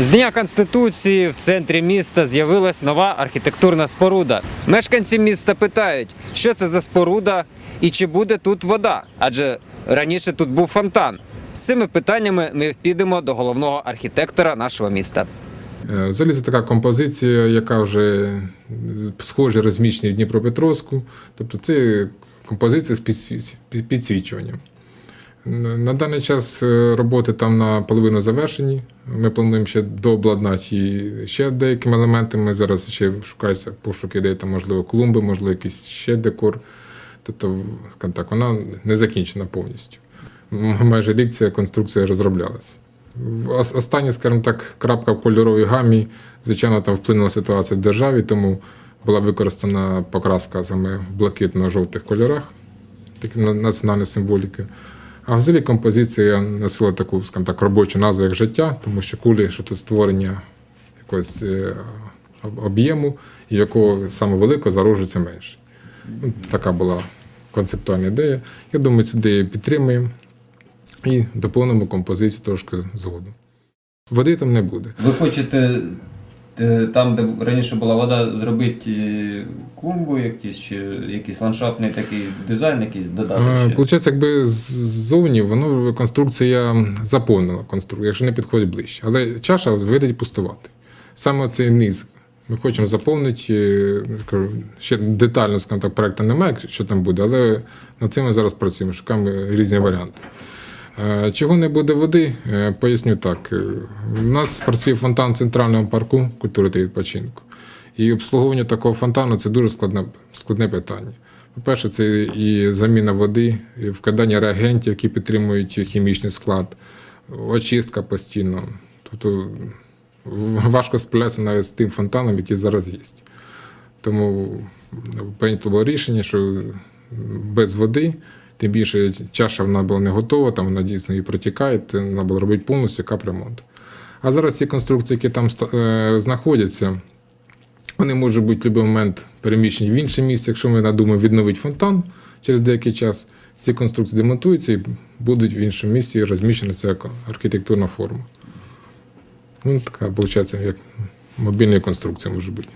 З Дня Конституції в центрі міста з'явилась нова архітектурна споруда. Мешканці міста питають, що це за споруда і чи буде тут вода, адже раніше тут був фонтан. З цими питаннями ми підемо до головного архітектора нашого міста. Е, Взагалі це така композиція, яка вже схожа розміщена в Дніпропетровську. Тобто це композиція з підсвічуванням. На даний час е, роботи там наполовину завершені. Ми плануємо ще дообладнати ще деякими елементами. Зараз ще шукаються пошуки, де там, можливо, клумби, можливо, якийсь ще декор. Тобто, так, вона не закінчена повністю. Майже рік ця конструкція розроблялася. Остання, скажімо так, крапка в кольоровій гамі, звичайно, там вплинула ситуація в державі, тому була використана покраска саме в блакитно-жовтих кольорах, такі національної символіки. А взагалі композиція носила таку, скажімо так, робочу назву як життя, тому що кулі, що це створення якогось е, об'єму, якого саме великого зароджується менше. Ну, Така була концептуальна ідея. Я думаю, цю ідею підтримуємо і доповнимо композицію трошки згодом. Води там не буде. Ви хочете там, де раніше була вода, зробити е, клумбу якісь чи якийсь ландшафтний такий дизайн, якийсь додати? Получається, якби ззовні воно конструкція заповнила конструкцію, якщо не підходить ближче. Але чаша вийде пустувати. Саме цей низ. Ми хочемо заповнити, е, ще детально, скажімо так, проекту немає, що там буде, але над цим ми зараз працюємо, шукаємо різні варіанти. Е, Чого не буде води, Е, поясню так. Е, У нас працює фонтан в центральному парку культури та відпочинку. І обслуговування такого фонтану це дуже складне, складне питання. По-перше, це і заміна води, і вкладання реагентів, які підтримують хімічний склад, очистка постійно. Тобто важко справлятися навіть з тим фонтаном, який зараз є. Тому прийнято було рішення, що без води, тим більше чаша вона була не готова, там вона дійсно і протікає, треба було робити повністю капремонт. А зараз ці конструкції, які там е, знаходяться, вони можуть бути в будь-який момент переміщені в інше місце, якщо ми надумаємо відновити фонтан через деякий час. Ці конструкції демонтуються і будуть в іншому місці розміщена ця архітектурна форма. Ну, така, виходить, як мобільна конструкція може бути.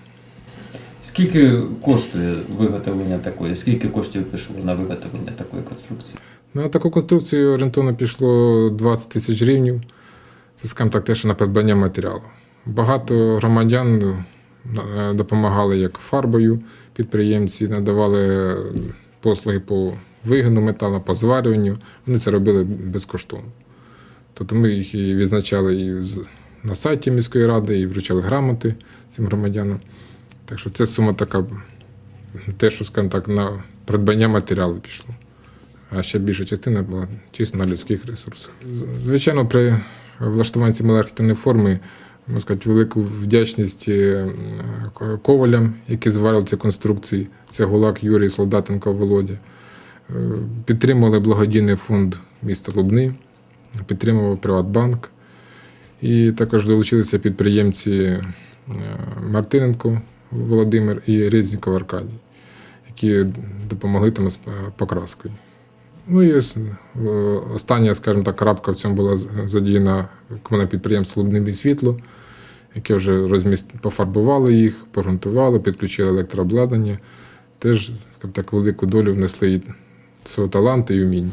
Скільки коштує виготовлення такої? Скільки коштів пішло на виготовлення такої конструкції? На таку конструкцію орієнтовно пішло 20 тисяч гривень. Це, скажімо так, те, що на придбання матеріалу. Багато громадян е, допомагали як фарбою, підприємці надавали послуги по вигину металу, по зварюванню. Вони це робили безкоштовно. Тобто ми їх і відзначали і на сайті міської ради, і вручали грамоти цим громадянам. Так що це сума така, те, що, скажімо так, на придбання матеріалу пішло а ще більша частина була чисто на людських ресурсах. Звичайно, при влаштуванні цієї архітектурної форми можна сказати, велику вдячність е, ковалям, які зварили ці конструкції. Це Гулак Юрій Солдатенко Володя. Е, Підтримували благодійний фонд міста Лубни, підтримував Приватбанк. І також долучилися підприємці е, Мартиненко Володимир і Резніков Аркадій, які допомогли там з е, покраскою. Ну і е, остання, скажімо так, крапка в цьому була задіяна комунальне підприємство «Лубнибі світло, яке вже розміст... пофарбували їх, погрунтували, підключили електрообладнання. Теж так, велику долю внесли свого таланту і вміння.